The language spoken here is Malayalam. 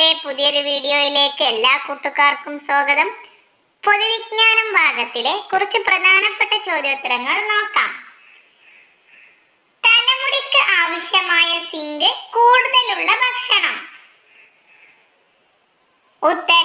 ചാനലിന്റെ പുതിയൊരു വീഡിയോയിലേക്ക് എല്ലാ കൂട്ടുകാർക്കും സ്വാഗതം. പൊതുവിജ്ഞാനം ഭാഗത്തിലെ കുറച്ച് പ്രധാനപ്പെട്ട ചോദ്യോത്തരങ്ങൾ നോക്കാം. തലമുടിക്ക് ആവശ്യമായ സിങ്ക് കൂടുതലുള്ള ഭക്ഷണം. ഉത്തരം